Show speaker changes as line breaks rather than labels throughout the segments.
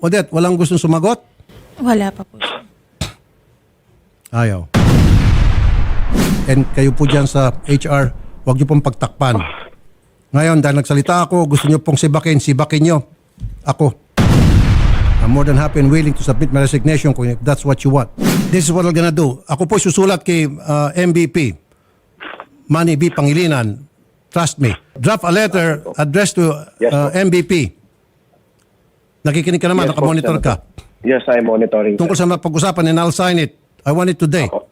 Odette, walang gustong sumagot?
Wala pa po. sir.
Ayaw. And kayo po dyan sa HR, huwag niyo pong pagtakpan. Ngayon, dahil nagsalita ako, gusto niyo pong sibakin, sibakin niyo. Ako. I'm more than happy and willing to submit my resignation kung if that's what you want. This is what I'm gonna do. Ako po susulat kay uh, MVP, Manny B. Pangilinan. Trust me. Draft a letter addressed to
Yes,
uh,
po.
MVP. Nakikinig ka naman,
Yes, po,
nakamonitor ka.
Yes, I'm monitoring.
Tungkol
sir.
sa pag-usapan and I'll sign it. I want it today.
Ako.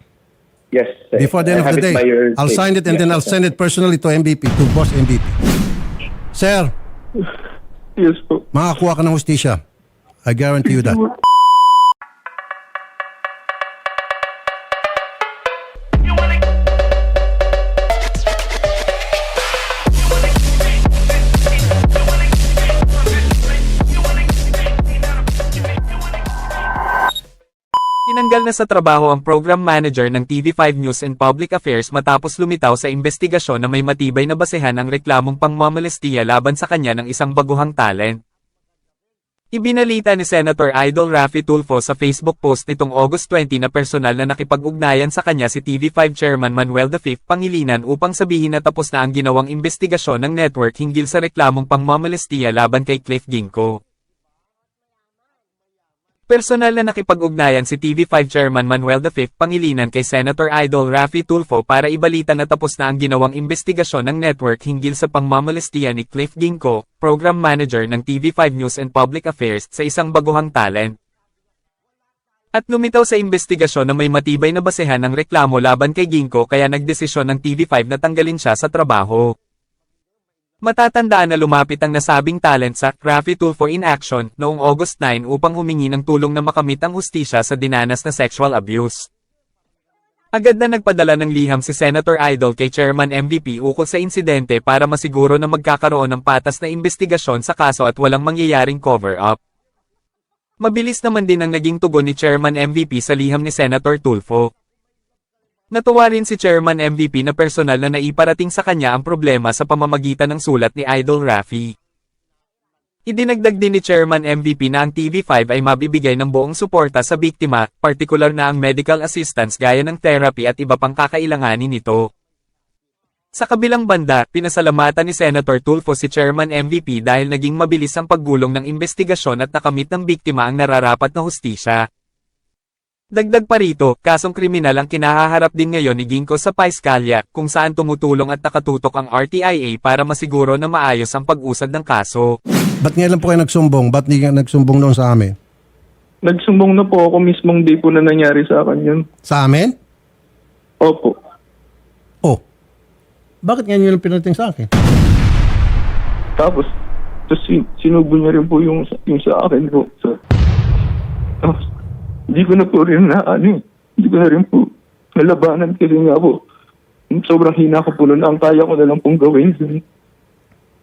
Yes. sir.
Before the end
I
of
have
the day,
it by your
I'll sign it and
Yes,
then I'll
sir.
send it personally to MVP, to boss MVP. Sir,
Yes po.
makakuha ka ng hustisya. I guarantee you that.
Na sa trabaho ang program manager ng TV5 News and Public Affairs matapos lumitaw sa investigasyon na may matibay na basehan ang reklamong pangmamalestiya laban sa kanya ng isang baguhang talent. Ibinalita ni Senator Idol Raffy Tulfo sa Facebook post nitong August 20 na personal na nakipag-ugnayan sa kanya si TV5 Chairman Manuel V. Pangilinan upang sabihin na tapos na ang ginawang investigasyon ng network hinggil sa reklamong pangmamalestiya laban kay Cliff Ginko. Personal na nakipag-ugnayan si TV5 Chairman Manuel V. Pangilinan kay Senator Idol Raffy Tulfo para ibalita na tapos na ang ginawang investigasyon ng network hinggil sa pangmamalestiya ni Cliff Ginko, Program Manager ng TV5 News and Public Affairs sa isang baguhang talent. At lumitaw sa investigasyon na may matibay na basehan ng reklamo laban kay Ginko kaya nagdesisyon ng TV5 na tanggalin siya sa trabaho. Matatandaan na lumapit ang nasabing talent sa Raffy Tulfo in Action noong August 9 upang humingi ng tulong na makamit ang hustisya sa dinanas na sexual abuse. Agad na nagpadala ng liham si Senator Idol kay Chairman MVP ukol sa insidente para masiguro na magkakaroon ng patas na investigasyon sa kaso at walang mangyayaring cover-up. Mabilis naman din ang naging tugon ni Chairman MVP sa liham ni Senator Tulfo. Natuwa rin si Chairman MVP na personal na naiparating sa kanya ang problema sa pamamagitan ng sulat ni Idol Raffy. Idinagdag din ni Chairman MVP na ang TV5 ay mabibigay ng buong suporta sa biktima, partikular na ang medical assistance gaya ng therapy at iba pang kakailanganin nito. Sa kabilang banda, pinasalamatan ni Senator Tulfo si Chairman MVP dahil naging mabilis ang paggulong ng investigasyon at nakamit ng biktima ang nararapat na hustisya. Dagdag pa rito, kasong kriminal ang kinahaharap din ngayon ni Ginko sa Paiskalya, kung saan tumutulong at nakatutok ang RTIA para masiguro na maayos ang pag-usad ng kaso.
Ba't ngayon lang po kayo nagsumbong? Ba't hindi ka nagsumbong noon sa amin?
Nagsumbong na po ako mismong day po na nangyari sa akin yun.
Sa amin?
Opo.
Oh. Bakit ngayon yun lang pinating sa akin?
Tapos, tapos sin- sinubo niya rin po yung, yung sa akin po. So, tapos, hindi ko na po rin na ano eh. Hindi ko na rin po nalabanan kasi nga po. Sobrang hina ko po nun. Ang kaya ko na lang pong gawin.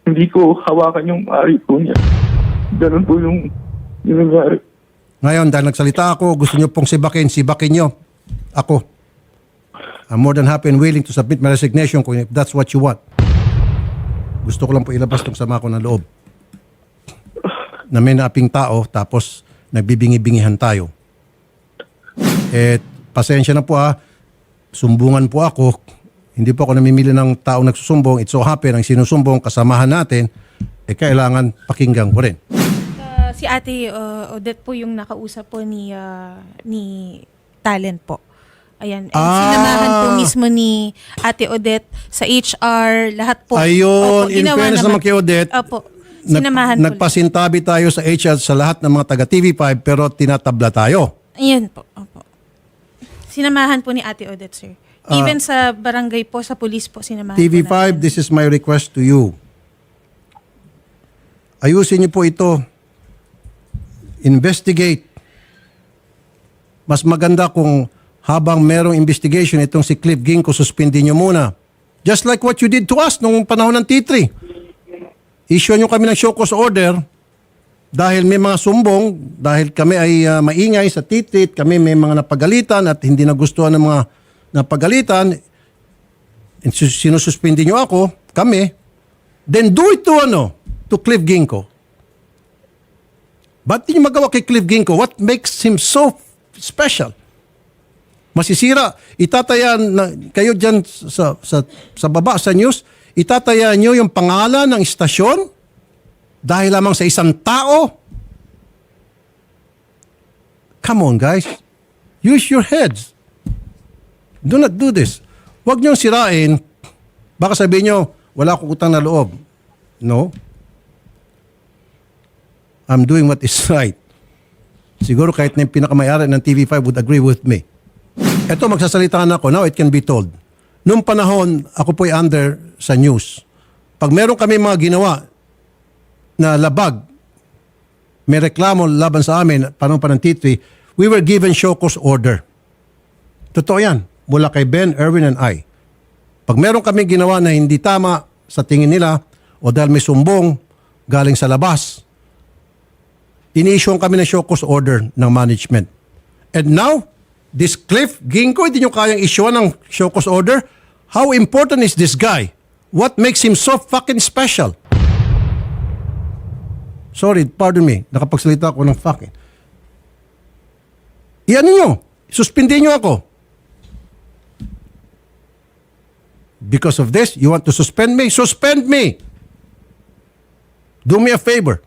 Hindi ko hawakan yung ari po niya. Ganun po yung, yung nangyari.
Ngayon, dahil nagsalita ako, gusto niyo pong sibakin, sibakin niyo. Ako. I'm more than happy and willing to submit my resignation kung if that's what you want. Gusto ko lang po ilabas tong sama ko ng loob. Na may naaping tao, tapos nagbibingi-bingihan tayo. Eh, pasensya na po ha. Sumbungan po ako. Hindi po ako namimili ng taong nagsusumbong. It so happen, ang sinusumbong, kasamahan natin, eh kailangan pakinggan ko rin.
Ah, si Ate uh, Odette po yung nakausap po ni ah, ni Talent po. Ayan. And
Ah.
sinamahan po mismo ni Ate Odette sa HR, lahat po.
Ayun,
Opo,
in fairness naman kay Odette,
Opo.
Nag-
Sinamahan po.
Nagpasintabi tayo sa HR sa lahat ng mga taga TV5 pero tinatabla tayo.
Ayan po. Opo. Sinamahan po ni Ate Odette, sir. Even sa barangay po, sa police po, sinamahan po
TV5,
namin.
this is my request to you. Ayusin niyo po ito. Investigate. Mas maganda kung habang merong investigation itong si Cliff Ginko, suspendin niyo muna. Just like what you did to us nung panahon ng T3. Issue niyo kami ng show cause order dahil may mga sumbong, dahil kami ay ah, maingay sa T3, kami may mga napagalitan at hindi nagustuhan ng mga napagalitan, sinususpindi nyo ako, kami, then do it to ano, to Cliff Ginko. Ba't di magawa kay Cliff Ginko? What makes him so special? Masisira. Itataya na, kayo dyan sa, sa, sa baba, sa news, itataya nyo yung pangalan ng istasyon dahil lamang sa isang tao. Come on, guys. Use your heads. Do not do this. Huwag niyong sirain. Baka sabihin nyo, wala akong utang na loob. No. I'm doing what is right. Siguro kahit na yung pinakamayari ng TV5 would agree with me. Ito, magsasalita na ako. Now it can be told. Noong panahon, ako po'y under sa news. Pag meron kami mga ginawa na labag, may reklamo laban sa amin, panahon pa ng T3, we were given show cause order. Totoo yan. Mula kay Ben, Erwin, and I. Pag meron kami ginawa na hindi tama sa tingin nila o dahil may sumbong galing sa labas, ini-issue kami ng show cause order ng management. And now, this Cliff Ginko, hindi nyo kayang issue ng show cause order? How important is this guy? What makes him so fucking special? Sorry, pardon me. Nakapagsalita ako ng fucking. Iyan nyo. Suspindi nyo ako. Because of this, you want to suspend me? Suspend me! Do me a favor.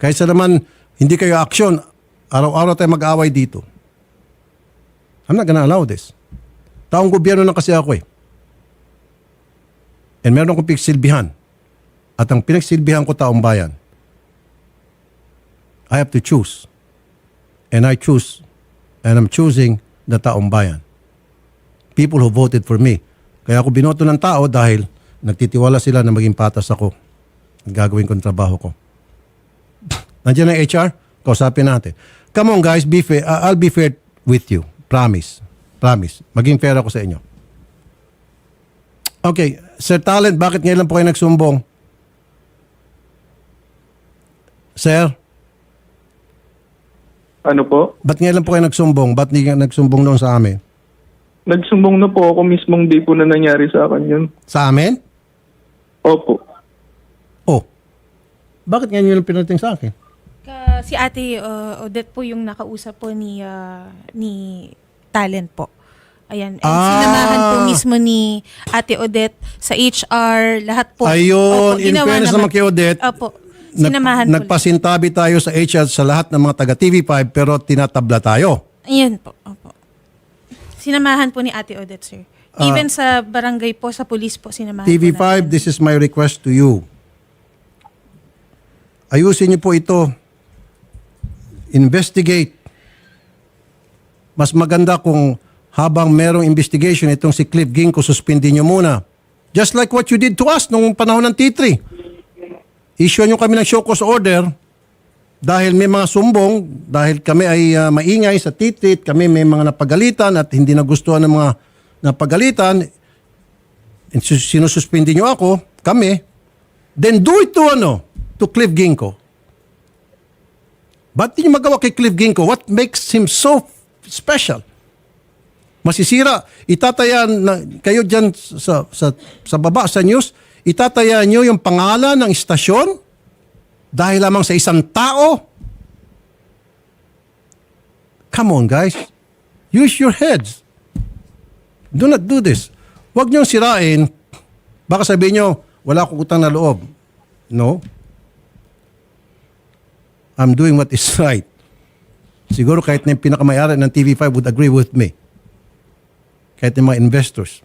Kaysa naman hindi kayo aksyon, araw-araw tayo mag-away dito. I'm not gonna allow this. Taong gobyerno na kasi ako eh. And meron akong pinagsilbihan. At ang pinagsilbihan ko taong bayan. I have to choose. And I choose. And I'm choosing the taong bayan. People who voted for me. Kaya ako binoto ng tao dahil nagtitiwala sila na maging patas ako. Gagawin ko ang trabaho ko. Nandiyan ang HR? Kausapin natin. Come on guys, be fair. Uh, I'll be fair with you. Promise. Promise. Maging fair ako sa inyo. Okay, Sir Talent, bakit ngayon lang po kayo nagsumbong? Sir,
Ano po?
ba't ngayon lang po kayo nagsumbong? Ba't hindi ka nagsumbong noon sa amin?
Nagsumbong na po ako mismong day po na nangyari sa akin yun.
Sa amin?
Opo.
Oh. Bakit ngayon yun lang pinating sa akin?
Ka, si Ate uh, Odette po yung nakausap po ni uh, ni Talent po. Ayan. And
Ah.
sinamahan po mismo ni Ate Odette sa HR, lahat po.
Ayun,
Opo,
in
ginawa
fairness naman kay Odette,
Opo.
Nag-
Sinamahan
nagpasintabi tayo sa HR sa lahat ng mga taga TV5 pero tinatabla tayo.
Ayun po. Opo. Sinamahan po ni Ate Odette, sir. Even sa barangay po, sa police po, sinamahan po
TV5,
natin.
this is my request to you. Ayusin niyo po ito. Investigate. Mas maganda kung habang merong investigation itong si Cliff Ginko, suspindi niyo muna. Just like what you did to us nung panahon ng T3. Issue niyo kami ng show cause order dahil may mga sumbong, dahil kami ay ah, maingay sa T3, kami may mga napagalitan at hindi nagustuhan ng mga napagalitan, sinususpindi nyo ako, kami, then do it to ano, to Cliff Ginko. Ba't di nyo magawa kay Cliff Ginko? What makes him so special? Masisira. Itataya na, kayo dyan sa, sa, sa baba sa news, itataya nyo yung pangalan ng istasyon dahil lamang sa isang tao. Come on guys. Use your heads. Do not do this. Huwag niyong sirain. Baka sabihin niyo, wala akong utang na loob. No. I'm doing what is right. Siguro kahit na yung pinakamayari ng TV5 would agree with me. Kahit yung mga investors.